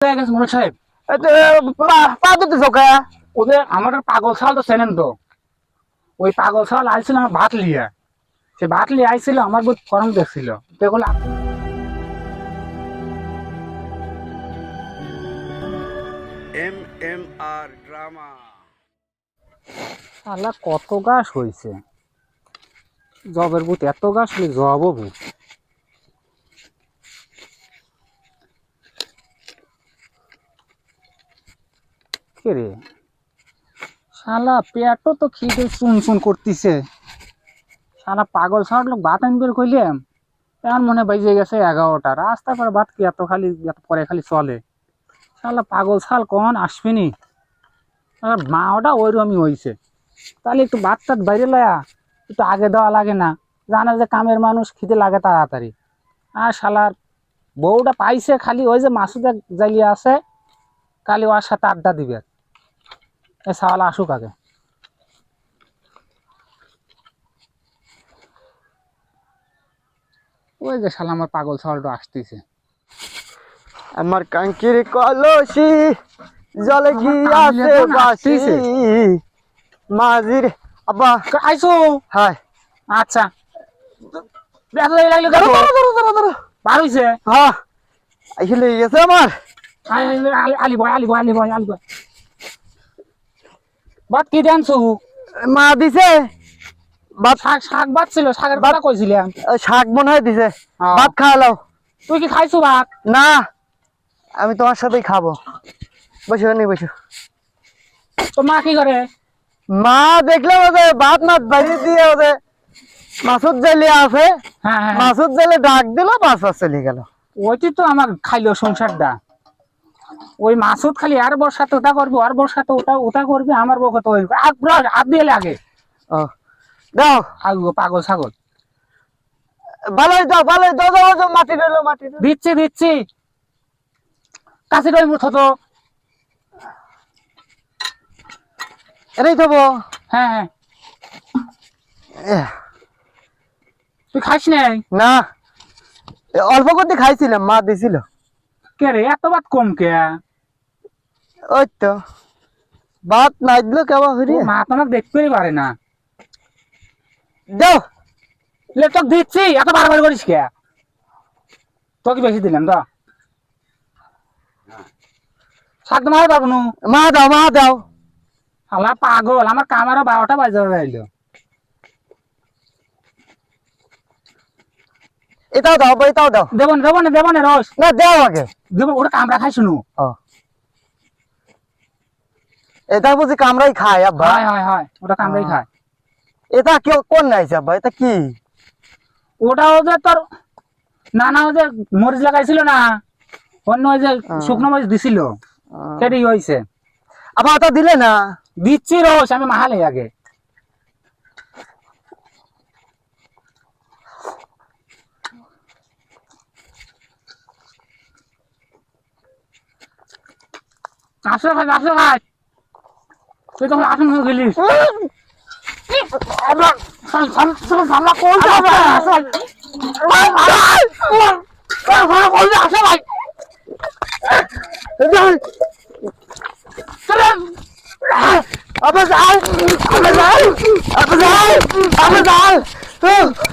গেছে মোড়ল সাহেব? পা দিতে চোখে ওদের আমার পাগল ছাল তো চেনেন তো। ওই পাগল ছাল আইছিল আমার ভাত লিয়ে সে ভাত লিয়ে আইছিল আমার বহুত গরম দেখছিল। দেখল এম এম আর ড্রামা। আল্লাহ কত গাছ হয়েছে জবের বুথ এত গাছ হলে জবও বুথ। কে রে? শালা পেটও তো করতেছে। পাগল ছাড় লোক ভাত আনবে কইলাম। এমন মনে গেছে এগারোটা। রাস্তা ভাত কি এত খালি, এত পরে খালি চলে? শালা পাগল ওইরকমই হয়েছে তাহলে একটু ভাত টাত বাইরে লয়া, একটু আগে দেওয়া লাগে না। জানা যে কামের মানুষ খিদে লাগে তাড়াতাড়ি। আর শালার বউটা পাইছে খালি, ওই যে মাসুদা জ্বালিয়ে আছে, কালি ওর সাথে আড্ডা দিবে। শালা আসুক আগে ওই যে শালা আমার পাগল ছাওয়ালটা আসতেছে আমার কাঙ্কির কলসি জলে গিয়াছে কামলে তো বাসি নাচতিছে। মাঝির আব্বা আইসো হাই আচ্ছা ব্যথা লাগে লাগল কেন? বার হইছে হ্যাঁ আসলে গেছে আমার আলি আলি- আলি বয় আলি বয় আলি বয় আলি বয় বাদ কি জানছো মা দিছে। ভাত শাক শাক বাদ ছিল শাকের কথা কইছিলাম শাক মনে হয় দিছে। হ্যাঁ। ভাত খাওয়ালাও তুই কি খাইছো ভাত? না আমি তোমার সাথেই খাব। বসো নি বসো। তো মা কি করে? মা দেখলাম ওদের ভাত মাছ বাড়িয়ে দিয়ে ওদের মাসুদ জালি আছে। হ্যাঁ হ্যাঁ। মাসুদ জালে ডাক দিল মাছ মাছ চলে গেল। ওইটি তো আমার খাইলো সংসারটা। ওই মাসুদ খালি আর বর সাথে ওটা করবে আর বর সাথে ওটা ওটা করবে আমার বউকে তো ওই হাত দিয়ে লাগে। ও দাও। আগো পাগল ছাগল। ভালোই দাও ভালোই দাও দাও দাও মাটি রইল মাটি দিচ্ছি দিচ্ছি। কাছে মুঠ তো। এটাই থবো হ্যাঁ হ্যাঁ। তুই খাইস নাই? না। অল্প করতে খাইছিলাম মা দিছিল। কে রে? এত ভাত কম কে? ওই তো ভাত নাই দিল কেমন হরি ও মা তো আমাকে দেখতেই পারে না। দাও লে তোকে দিচ্ছি এত বারবার করিস কে? তোকে বেশি দিলাম তো শাক তো মারা পারব না। মা দাও মা দাও। আল্লাহ পাগল আমার কামারও বারোটা বাজে রইল এটাও দাও আব্বা, এটাও দাও। দেবো না দেবো না দেবো না রস। না দাও আগে। দেবো ওটা কামড়া খাই শুনু। এটা বুঝি কামড়াই খায় আব্বা। হয় হয় হয় ওটা কামড়াই খায়। এটা কেউ কোন নাইছে আব্বা? এটা কি? ওটা ওদের তোর নানা ওদের মরিচ লাগাইছিল না অন্য ওই যে শুকনো মরিচ দিছিল সেটাই হয়েছে আবার ওটা দিলে না? দিচ্ছি রস আমি মাহালে আগে। আসো ভাই আসো ভাই তুই তখন আসন হয়ে গেলিস সামলা কোন আসো আসো ভাই আবার যাই আবার যাই আবার যাই আবার যাই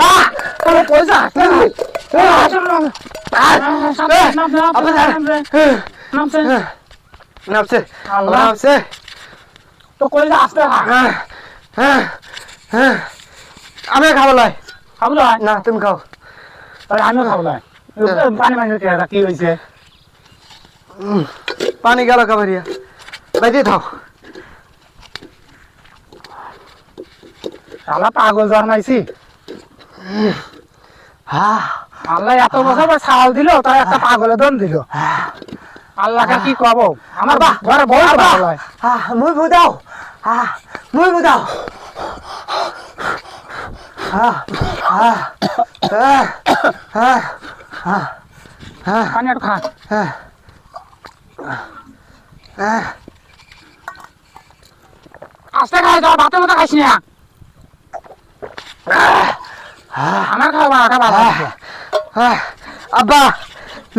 আহ আরে পয়সা নামছে আল্লাহ। নামছে তো কই আসতে হ্যাঁ হ্যাঁ হ্যাঁ আমি খাব লাই খাবলো না তুমি খাও তাহলে আমিও খাব পানি মানি কি হয়েছে পানি গেল কাবারিয়া বাইরে থাও শালা পাগল জন্মাইছি হ্যাঁ আল্লাহ এত বছর ছাল দিল তাই একটা পাগলের দন দিল আল্লাহকে কি কব? আমার বাহ ঘরে বড় পাগল হয় মুই বুদাও। আহ মুই বুদাও। পানি একটু খা আহ আহ। আস্তে খাই যাও ভাতের মতো খাইছি না। আমার খাওয়া বারোটা বাজে আব্বা।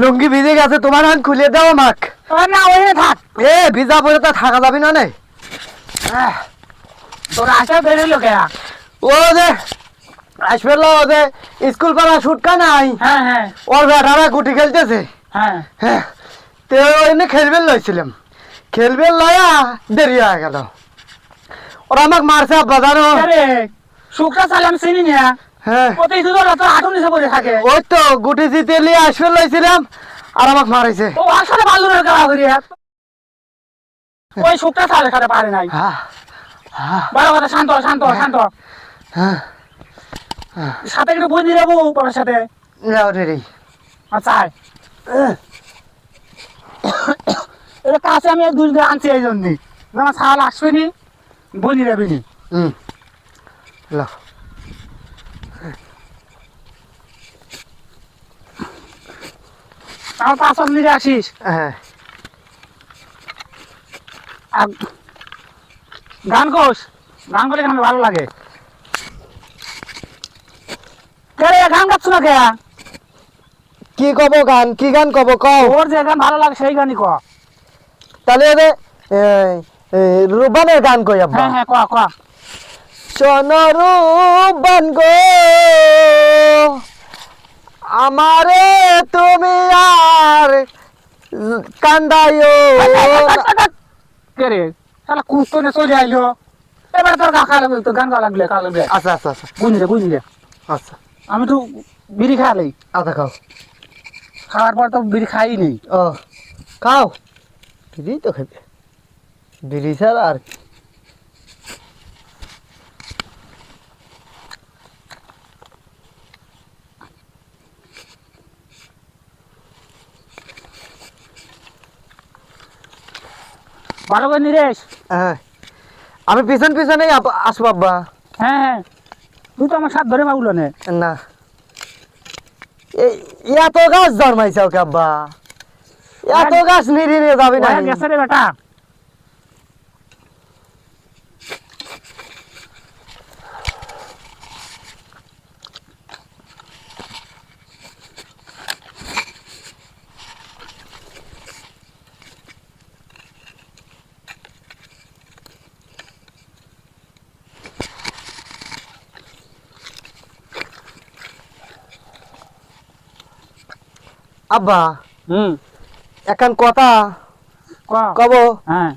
লুঙ্গি ভিজে গেছে তোমার হাত খুলে দাও না ওই থাক। এ ভিজা পরে তো থাকা যাবি না নে? আহ, তোর ও যে আসবে লো যে স্কুল পাড়া ছুটকা নাই। হ্যাঁ হ্যাঁ। ওর বেটারা গুটি খেলতেছে। হ্যাঁ। হ্যাঁ তো লইছিলাম। লয়া দেরি হয়ে গেল। ওরা আমাকে মারছে আব্বা জানো? শুকনা সালাম চিনি না। হ্যাঁ। ওই তো গুটি জিতে নিয়ে আসবে লইছিলাম আর আমাকে মারাইছে ও আসলে করি ওই সালে সাথে পারে নাই। হ্যাঁ। হ্যাঁ। কথা শান্ত শান্ত শান্ত। হ্যাঁ। সাথে একটু বই দিয়ে যাব পরের সাথে। যাও রে রে আচ্ছা এটা কাছে আমি দুই দিন আনছি এই জন্য। আমার সাল আসবে নি বলি যাবি নি। হুম। লো। আমার পাঁচ মিনিটে আসিস। হ্যাঁ। আর গান কোস গান করলে আমার ভালো লাগে? গান গাচ্ছ না কে? কি কব গান? কি গান কব? কও। ওর যে গান ভালো লাগে সেই গানই ক। তাহলে রে রুবানের গান কই আব্বা? হ্যাঁ হ্যাঁ ক ক। সোনরূপন গো। আমারে তুমি আর কান্দাইও রে? শালা কুস্তনে চলে আইলো। এবার তোর কাকা লাগবে তো গান গা লাগলে কা লাগবে। আচ্ছা আচ্ছা আচ্ছা। বুঝলি বুঝলি রে। আচ্ছা। আমি তো বিড়ি খাওয়ালাই আচ্ছা খাও। খাওয়ার পর তো বিড়ি খাই নেই ও খাও। বিড়ি তো খাবে। বিড়ি ছাড়া আর ভালো করে নিরেশ হ্যাঁ। আমি পিছন পিছনেই আপ- আসব আব্বা। হ্যাঁ হ্যাঁ। তুই তো আমার সাত ধরে পাবলো না। না। এত গাছ জন্মাইছে ওকে আব্বা। এত গাছ নিয়ে যাবি না গেছে রে বেটা। আব্বা। হুম। এখন কথা কব। হ্যাঁ।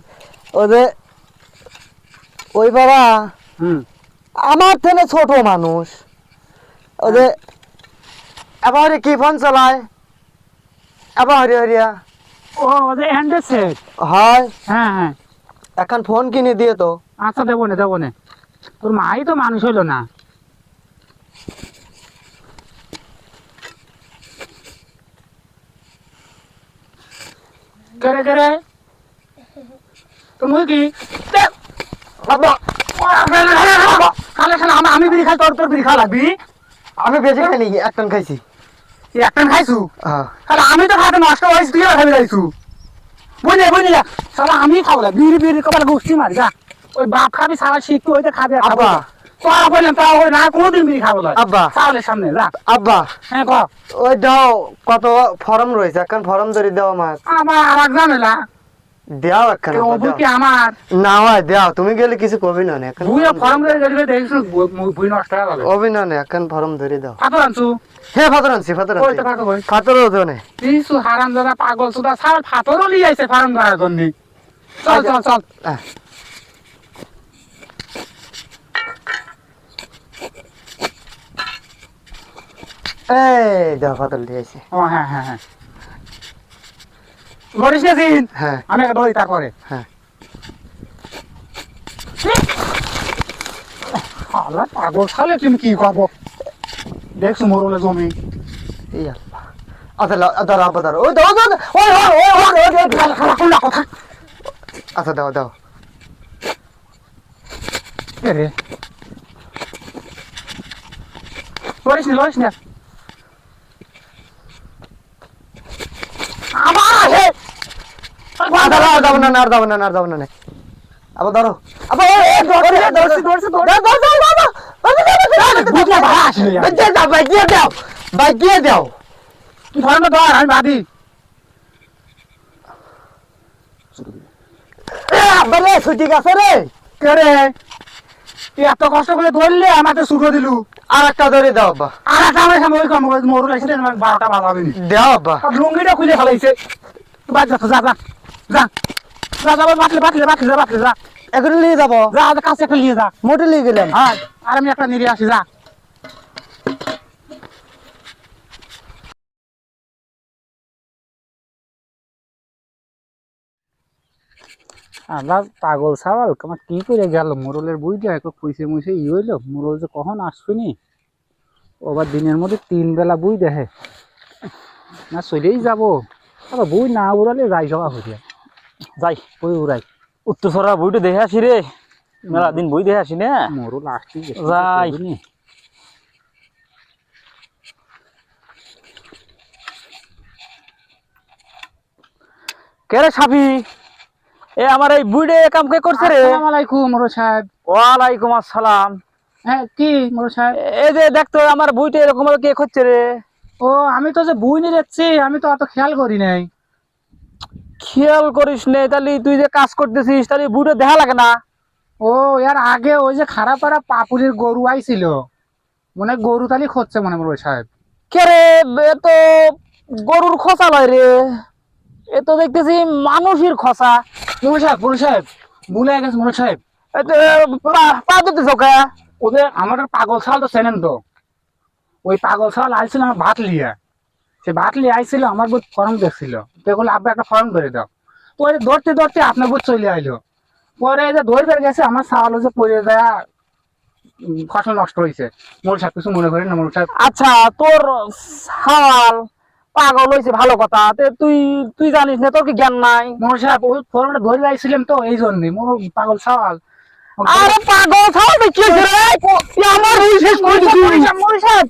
ও যে ওই বাবা হুম। আমার থেকে ছোট মানুষ। ও যে এবার কি ফোন চালায়? এবার হরি হরিয়া ও হ্যান্ডেল সেট হয়। হ্যাঁ হ্যাঁ। এখন ফোন কিনে দিয়ে তো। আচ্ছা দেবো না দেবো না। তোর মাই তো মানুষ হইল না। কেরে তোর মুই কি আমি বিড়ি খাই তোর তোর বিড়ি খাওয়া লাগবি আমি বেশি খাইনি একটান খাইছি তুই একটা খাইছু হ্যাঁ তাহলে আমি তো খাতে নষ্ট হয়েছি তুই খাবি যাইছু বুঝলি বুঝলি সালা আমি খাব না বিড়ি বিড়ি কবার গোষ্ঠী মারি যা ওই বাপ খাবি সারা শিখতে হইতে খাবি খাব আব্বা। না না হ্যাঁ ওই দাও কত ফর্ম রয়েছে এখন ফর্ম ধরে দাও আমার। আমার আমার ঝামেলা দেও এখন আমার? না হয় দেও তুমি গেলে কিছু কবি না এখন ফর্ম করে গেলে দেখিস বুই নষ্ট হয়ে যাবে। কবি না এখন ফর্ম ধরে দাও। পাথর আনছু? হ্যাঁ ফাতর আনছি ফাতর আনছি। ফাতরও তো নেই কিছু হারাম দাদা পাগল সুদা সার ফাথরও লিয়ে আইছে ফার্ম করার জন্য। চল চল চল। এই দাও ফাতর দিয়েছে ও হ্যাঁ হ্যাঁ হ্যাঁ লড়িস না দিন হ্যাঁ আমি একটা ধরি তারপরে হ্যাঁ আল্লাহ পাগল সালে তুমি কি করব দেখছ মরলে জমি এই আল্লাহ আচ্ছা লাও, দাঁড়াও আব্বা দাঁড়াও ওই দাও দাও দাও, ওই ওই ওই ওই ওই, ওই, ওই। খালা খালা কোনটা কথা আচ্ছা দাও দাও এ রে লড়িস না লড়িস না আবার হে ছুটি গেছে রে কে রে তুই এত কষ্ট করে ধরলে আমাকে শুরু দিলু আর একটা ধরে দাও আব্বা আর একটা আমার সামনে ওই কাম মরু লাগছে বারোটা বাজাবে নি দাও আব্বা লুঙ্গিটা খুলে ফেলাইছে বাদ যা যা যা। যা যা যা বাটলে বাটলে বাটলে বাটলে যা। এখন নিয়ে যাব। যা কাছে একটা নিয়ে যা। মোটে নিয়ে গেলাম। হ্যাঁ আর আমি একটা নিয়ে আসি যা। আল্লাহ পাগল সাওয়াল তোমার কি করে গেল? মোরলের বুঝলে একটু পুইসে মুইসে ই হইল? মোরল যে কখন আসবেনি? ওবার দিনের মধ্যে তিন বেলা বুই দেখে। না চলেই যাব। আবার বুই না উড়ালে যাই যাওয়া হইয়া। যাই বই উড়াই? উত্তরসরা বইটা দেখে আসি রে। মেলা দিন বই দেখে আসি না। মোরল আসছি যাই। কে রে সাবি এ আমার এই বুইডে কাম কে করছে রে? আসসালামু আলাইকুম মোরল সাহেব। ওয়ালাইকুম আসসালাম। হ্যাঁ কি মোরল সাহেব? এই যে দেখতো আমার বুইটা এরকম কে করছে রে? ও আমি তো যে বুই নিয়ে যাচ্ছি আমি তো অত খেয়াল করি নাই। খেয়াল করিস নে তাহলে তুই যে কাজ করতেছিস তাহলে বুইটা দেখা লাগে না। ও এর আগে ওই যে খারাপ পাড়া পাপুলির গরু আইছিল। মনে গরু তালি খুঁজছে মনে মোরল সাহেব। কে রে এ তো গরুর খোসা লয় রে। এ তো দেখতেছি মানুষের খোসা মোরল সাহেব মোরল সাহেব ভুলে গেছে মোরল সাহেব। এ তো পা- ওদের আমাদের পাগল ছাল তো চেনেন তো। ওই পাগল ছাল আইছিল আমার ভাত লিয়া। সে লিয়ে আইছিল আমার বুধ ফর্ম দেখছিল। দেখল আব্বা একটা ফর্ম ধরে দাও। ওই ধরতে ধরতে আপনার বুধ চলে আইলো। পরে এই যে ধরবে গেছে আমার ছাল যে পড়ে দেয়া ফসল নষ্ট হয়েছে মোর সাহেব কিছু মনে করেন না মোর আচ্ছা তোর সাল পাগল হয়েছে ভালো কথা। তুই তুই জানিস না তোর কি জ্ঞান নাই? মোর সাহেব ওই ফর্মটা ধরে আইছিলাম তো এই জন্যই মোর পাগল ছাল। আরে পাগল ছাল কি হয়েছে রে? তুই আমার রুই শেষ করে দিছিস মোর সাহেব